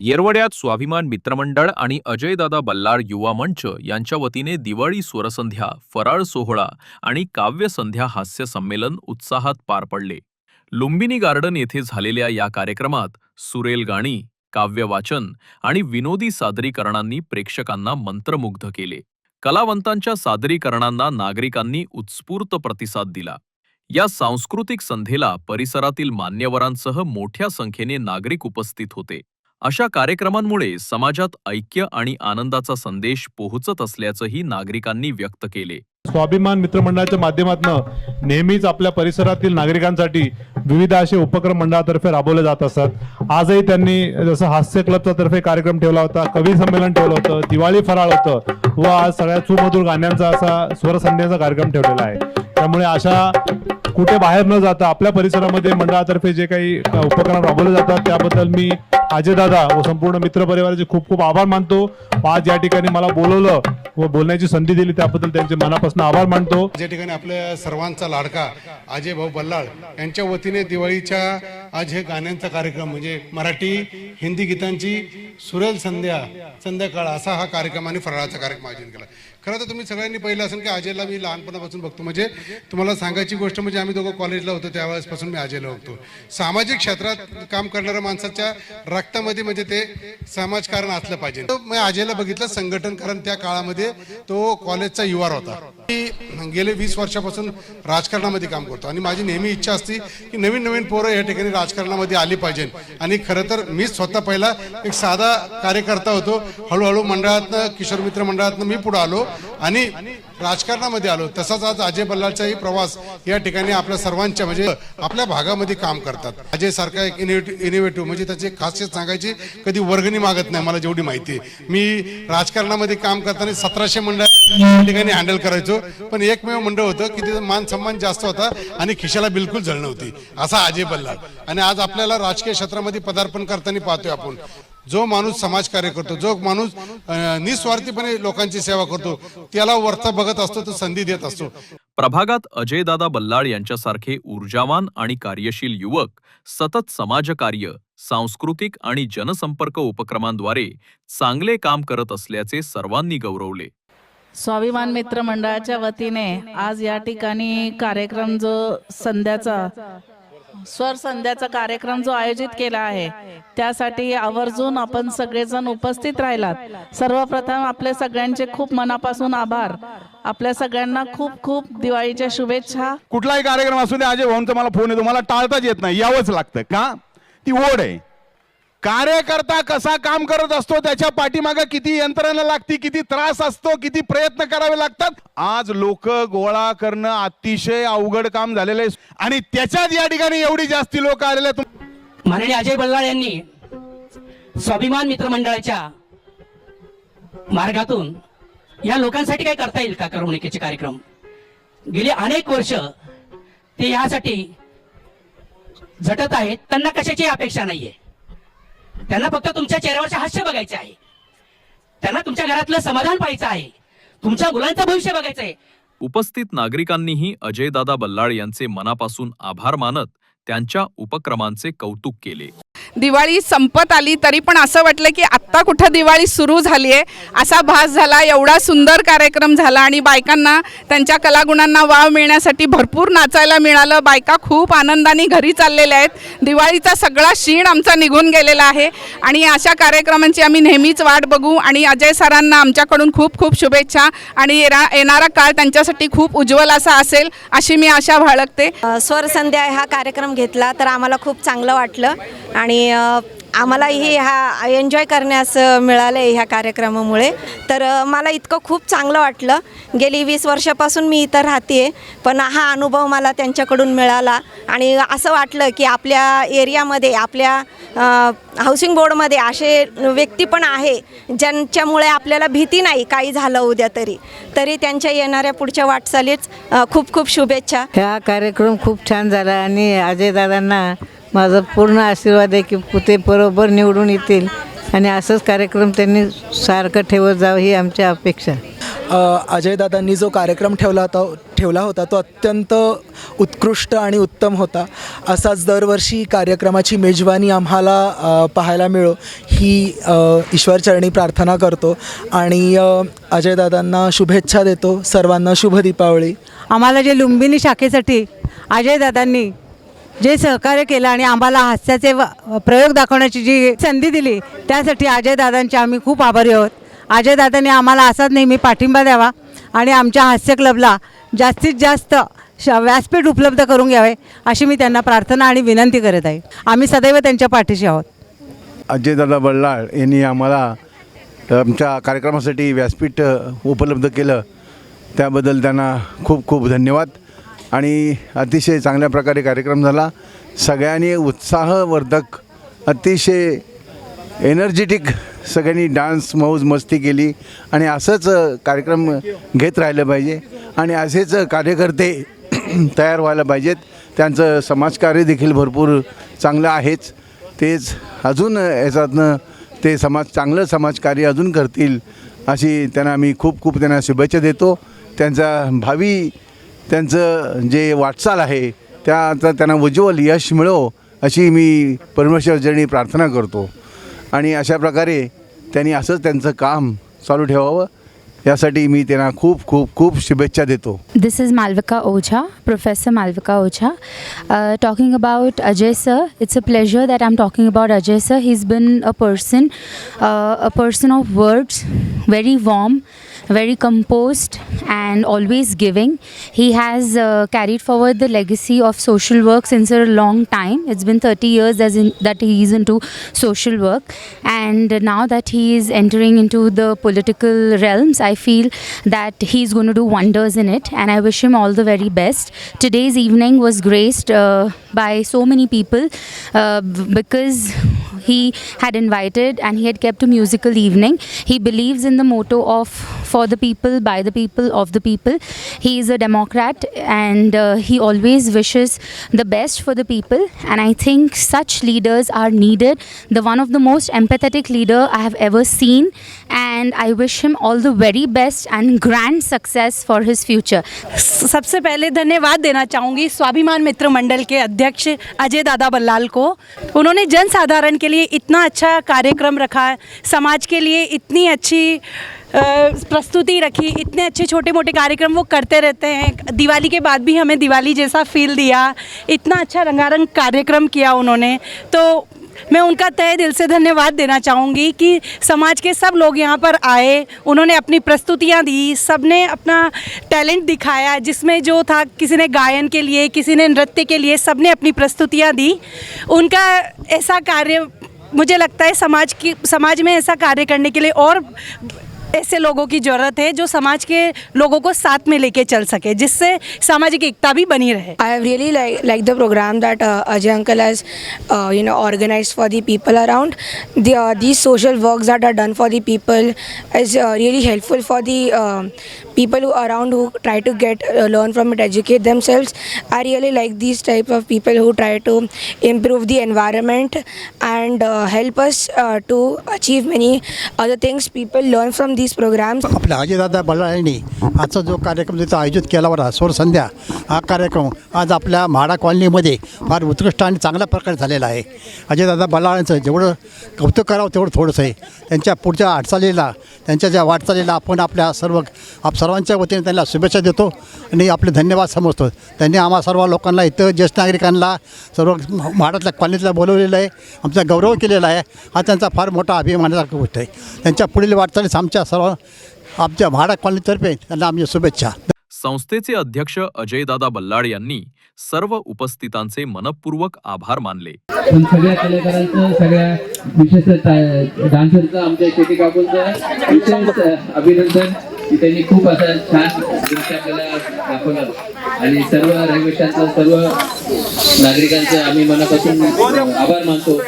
येरवड्यात स्वाभिमान मित्रमंडळ आणि अजयदादा बल्लाळ युवा मंच यांच्या वतीने दिवाळी स्वरसंध्या फराळ सोहळा आणि काव्यसंध्या हास्य संमेलन उत्साहात पार पडले. लुंबिनी गार्डन येथे झालेल्या या कार्यक्रमात सुरेल गाणी काव्यवाचन आणि विनोदी सादरीकरणांनी प्रेक्षकांना मंत्रमुग्ध केले. कलावंतांच्या सादरीकरणांना नागरिकांनी उत्स्फूर्त प्रतिसाद दिला. या सांस्कृतिक संध्येला परिसरातील मान्यवरांसह मोठ्या संख्येने नागरिक उपस्थित होते. अशा कार्यक्रमांमुळे समाजात ऐक्य आणि आनंदाचा संदेश पोहोचत असल्याचंही नागरिकांनी व्यक्त केले. स्वाभिमान मित्रमंडळाच्या माध्यमातून नेहमीच आपल्या परिसरातील नागरिकांसाठी विविध असे उपक्रम मंडळातर्फे राबवले जात असतात. आजही त्यांनी जसं हास्य क्लबचा तर्फे कार्यक्रम ठेवला होता कवी संमेलन ठेवलं होतं दिवाळी फराळ होतं व आज सगळ्या सुमधूर गाण्यांचा असा स्वरसंध्याचा कार्यक्रम ठेवलेला आहे. त्यामुळे अशा कुठे बाहेर न जाता आपल्या परिसरामध्ये मंडळातर्फे जे काही उपक्रम राबवले जातात त्याबद्दल मी अजयदादा व संपूर्ण मित्र परिवाराचे खूप खूप आभार मानतो. आज या ठिकाणी मला बोलवलं व बोलण्याची संधी दिली त्याबद्दल त्यांचे मनापासून आभार मानतो. ज्या ठिकाणी आपल्या सर्वांचा लाडका अजय भाऊ बल्लाळ यांच्या वतीने दिवाळीच्या आज हे गाण्यांचा कार्यक्रम म्हणजे मराठी हिंदी गीतांची सुरेल संध्या संध्याकाळ असा हा कार्यक्रम आणि फराळाचा कार्यक्रम आयोजन केला. खरं तर तुम्ही सगळ्यांनी पहिलं असेल की अजयला मी लहानपणापासून बघतो. म्हणजे तुम्हाला सांगायची गोष्ट म्हणजे आम्ही दोघं कॉलेजला होतो त्यावेळेसपासून मी अजयला बघतो सामाजिक क्षेत्रात काम करणाऱ्या माणसाच्या रक्तामध्ये म्हणजे ते समाजकारण असलं पाहिजे. मी अजयला बघितलं संघटन कारण त्या काळामध्ये तो कॉलेजचा युवार होता. मी गेले वीस वर्षापासून राजकारणामध्ये काम करतो. आणि माझी नेहमी इच्छा असते की नवीन नवीन पोरं या ठिकाणी राजकारणामध्ये आली पाहिजे आणि खरं तर मी स्वतः पहिला एक साधा कार्यकर्ता होतो. हळूहळू मंडळातनं किशोर मित्र मंडळातनं मी पुढे आलो. आणि राजकारणामध्ये आलो. तसाच आज अजय बल्लाळचाही प्रवास या ठिकाणी आपल्या सर्वांच्या म्हणजे आपल्या भागामध्ये काम करतात. अजय सारखा एक इनोव्हेटिव्ह म्हणजे त्याची खासियत सांगायची कधी वर्गणी मागत नाही मला जेवढी माहिती आहे. मी राजकारणामध्ये काम करताना सतराशे मंडळ या ठिकाणी हँडल करायचो. पण एकमेव मंडळ होतं की तिथं मान सन्मान जास्त होता आणि खिशाला बिलकुल झळ नव्हती. असा अजय बल्लाळ. आणि आज आपल्याला राजकीय क्षेत्रामध्ये पदार्पण करताना पाहतोय आपण. जो माणूस समाजकार्य करतो जो माणूस निस्वार्थीपणे लोकांची सेवा करतो त्याला वरता बघत असतो तो संधी देत असतो. प्रभागात अजयदादा बल्लाळ यांच्यासारखे ऊर्जावान आणि कार्यशील युवक सतत समाजकार्य सांस्कृतिक आणि जनसंपर्क उपक्रमांद्वारे चांगले काम करत असल्याचे सर्वांनी गौरवले. स्वाभिमान मित्र मंडळाच्या वतीने आज या ठिकाणी कार्यक्रम जो संध्याचा स्वर संध्याचा कार्यक्रम जो आयोजित केला आहे त्यासाठी आवर्जून आपण सगळेजण उपस्थित राहिलात. सर्वप्रथम आपले सगळ्यांचे खूप मनापासून आभार. आपल्या सगळ्यांना खूप खूप दिवाळीच्या शुभेच्छा. कुठलाही कार्यक्रम असू दे अजय भाऊंचा मला फोन येतो. मला टाळताच येत नाही. यावंच लागतं का? ती ओढ आहे. कार्यकर्ता कसा काम करत असतो त्याच्या पाठीमागे किती यंत्रणा लागती किती त्रास असतो किती प्रयत्न करावे लागतात आज लोक गोळा करणं अतिशय अवघड काम झालेलं आहे. आणि त्याच्यात या ठिकाणी एवढी जास्ती लोक आलेले आहेत. माननीय अजय बल्लाळ यांनी स्वाभिमान मित्रमंडळाच्या मार्गातून या लोकांसाठी काय करता येईल का करमणुकीचे कार्यक्रम? गेली अनेक वर्ष ते यासाठी झटत आहेत त्यांना कशाची अपेक्षा नाहीये. त्यांना फक्त तुमच्या चेहऱ्यावरचे हास्य बघायचे आहे. त्यांना तुमच्या घरातलं समाधान पाहायचं आहे. तुमच्या मुलांचं भविष्य बघायचं आहे. उपस्थित नागरिकांनीही अजयदादा बल्लाळ यांचे मनापासून आभार मानत त्यांच्या उपक्रमांचे कौतुक केले. दिवाळी संपत आली तरी पण असं वाटलं की आत्ता कुठं दिवाळी सुरू झाली आहे असा भास झाला एवढा सुंदर कार्यक्रम झाला आणि बायकांना त्यांच्या कलागुणांना वाव मिळण्यासाठी भरपूर नाचायला मिळालं. बायका खूप आनंदाने घरी चाललेल्या आहेत. दिवाळीचा सगळा शीण आमचा निघून गेलेला आहे आणि अशा कार्यक्रमांची आम्ही नेहमीच वाट बघू आणि अजय सरांना आमच्याकडून खूप खूप शुभेच्छा आणि येरा येणारा काळ त्यांच्यासाठी खूप उज्ज्वल असा असेल अशी मी आशा बाळगते. स्वरसंध्या हा कार्यक्रम घेतला तर आम्हाला खूप चांगलं वाटलं आणि अ, आम्हालाही हा एन्जॉय करण्यास मिळालं आहे ह्या कार्यक्रमामुळे. तर मला इतकं खूप चांगलं वाटलं. गेली वीस वर्षापासून मी इथं राहते पण हा अनुभव मला त्यांच्याकडून मिळाला. आणि असं वाटलं की आपल्या एरियामध्ये आपल्या हाऊसिंग बोर्डमध्ये असे व्यक्ती पण आहे ज्यांच्यामुळे आपल्याला भीती नाही काही झालं उद्या तरी. तरी त्यांच्या येणाऱ्या पुढच्या वाटचालीच खूप खूप शुभेच्छा. हा कार्यक्रम खूप छान झाला आणि अजयदादांना माझा पूर्ण आशीर्वाद आहे की ते बरोबर निवडून येतील. आणि असंच कार्यक्रम त्यांनी सारखं ठेवत जावं ही आमची अपेक्षा. अजयदादांनी जो कार्यक्रम ठेवला होता ठेवला होता तो अत्यंत उत्कृष्ट आणि उत्तम होता. असाच दरवर्षी कार्यक्रमाची मेजवानी आम्हाला पाहायला मिळो ही ईश्वरचरणी प्रार्थना करतो. आणि अजयदादांना शुभेच्छा देतो. सर्वांना शुभ दीपावली. आम्हाला जे लुंबिनी शाखेसाठी अजयदादांनी जे सहकार्य केलं आणि आम्हाला हास्याचे प्रयोग दाखवण्याची जी संधी दिली त्यासाठी अजयदादांचे आम्ही खूप आभारी आहोत. अजयदादांनी आम्हाला असाच नेहमी पाठिंबा द्यावा आणि आमच्या हास्य क्लबला जास्तीत जास्त श व्यासपीठ उपलब्ध करून घ्यावे अशी मी त्यांना प्रार्थना आणि विनंती करत आहे. आम्ही सदैव त्यांच्या पाठीशी आहोत. अजयदादा बल्लाळ यांनी आम्हाला आमच्या कार्यक्रमासाठी व्यासपीठ उपलब्ध केलं. त्याबद्दल त्यांना खूप खूप धन्यवाद. आणि अतिशय चांगल्या प्रकारे कार्यक्रम झाला. सगळ्यांनी उत्साहवर्धक अतिशय एनर्जेटिक सगळ्यांनी डान्स मौज मस्ती केली आणि असंच कार्यक्रम घेत राहिलं पाहिजे आणि असेच कार्यकर्ते तयार व्हायला पाहिजेत. त्यांचं समाजकार्य देखील भरपूर चांगलं आहेच. तेच अजून याच्यातनं ते समाज चांगलं समाजकार्य अजून करतील अशी त्यांना मी खूप खूप त्यांना शुभेच्छा देतो. त्यांचा भावी त्यांचं जे वाटचाल आहे त्याचं त्यांना उज्ज्वल यश मिळो अशी मी परमेश्वर जणी प्रार्थना करतो. आणि अशा प्रकारे त्यांनी असंच त्यांचं काम चालू ठेवावं यासाठी मी त्यांना खूप खूप खूप शुभेच्छा देतो. This is Malavika Ojha professor Malavika Ojha talking about Ajay sir it's a pleasure that I am talking about Ajay sir he is been a person a person of words very warm very composed, and always giving. He has uh, carried forward the legacy of social work since a long time. It's been 30 years in, that he is into social work, and now that he is entering into the political realms, I feel that he's going to do wonders in it, and I wish him all the very best. Today's evening was graced uh, by so many people uh, because he had invited and he had kept a musical evening. He believes in the motto of for the people, by the people, of the people. He is a Democrat and uh, he always wishes the best for the people. And I think such leaders are needed. The one of the most empathetic leader I have ever seen. And I wish him all the very best and grand success for his future. सबसे पहले धन्यवाद देना चाहूँगी स्वाभिमान मित्र मंडल के अध्यक्ष अजय दादा बल्लाल को उन्होंने जन साधारण के लिए इतना अच्छा कार्यक्रम रखा समाज के लिए इतनी अच्छी प्रस्तुति रखी, इतने अच्छे छोटे मोटे कार्यक्रम वो करते रहते हैं। दिवाली के बाद भी हमें दिवाली जैसा फील दिया, इतना अच्छा रंगारंग कार्यक्रम किया उन्होंने। तो मैं उनका तय दिल से धन्यवाद देना चाहूँगी कि समाज के सब लोग यहाँ पर आए, उन्होंने अपनी प्रस्तुतियाँ दी सबने अपना टैलेंट दिखाया, जिसमें जो था किसी ने गायन के लिए, किसी ने नृत्य के लिए सबने अपनी प्रस्तुतियाँ दी। उनका ऐसा कार्य मुझे लगता है समाज की समाज में ऐसा कार्य करने के लिए और ऐसे लोगों की ज़रूरत है जो समाज के लोगों को साथ में लेके चल सके, जिससे सामाजिक एकता भी बनी रहे। I have really like the program that Ajay uncle as you know organize for the people around these social work that are done for the people is really helpful for the people who around who try to get learn from it educate themselves I really like this type of people who try to improve the environment and help us to achieve many other things people learn from these programs. आपल्या अजयदादा बल्लाळ आजचा जो कार्यक्रम तिथं आयोजित केला होता सोर संध्या. हा कार्यक्रम आज आपल्या म्हाडा कॉलनीमध्ये फार उत्कृष्ट आणि चांगल्या प्रकारे झालेला आहे. अजयदादा बल्लाळांचं जेवढं कौतुक करावं तेवढं थोडंसं आहे. त्यांच्या पुढच्या हाटचालीला त्यांच्या ज्या वाटचालीला आपण आपल्या सर्व आप सर्वांच्या वतीने त्यांना शुभेच्छा देतो आणि आपले धन्यवाद समजतो. त्यांनी आम्हा सर्व लोकांना इथं ज्येष्ठ नागरिकांना सर्व म्हाडातल्या कॉलनीतल्या बोलवलेलं आहे आमचा गौरव केलेला आहे. हा त्यांचा फार मोठा अभिमानासारखी गोष्ट आहे. त्यांच्या पुढील वाटचालीस आमच्या सर्व आमच्या म्हाडा कॉलनीतर्फे त्यांना आमची शुभेच्छा। संस्थेचे अध्यक्ष अजयदादा बल्लाळ यांनी सर्व उपस्थितांचे मनपूर्वक आभार मानले. सगळ्या कलाकारांचं सगळ्या विशेषतः डान्सरचं आमच्या शेती काकूंचं विशेष अभिनंदन की त्यांनी खूप असं छान दृश्य आपल्याला दाखवलं. आणि सर्व रहिवाशांचं सर्व नागरिकांचं आम्ही मनापासून आभार मानतो.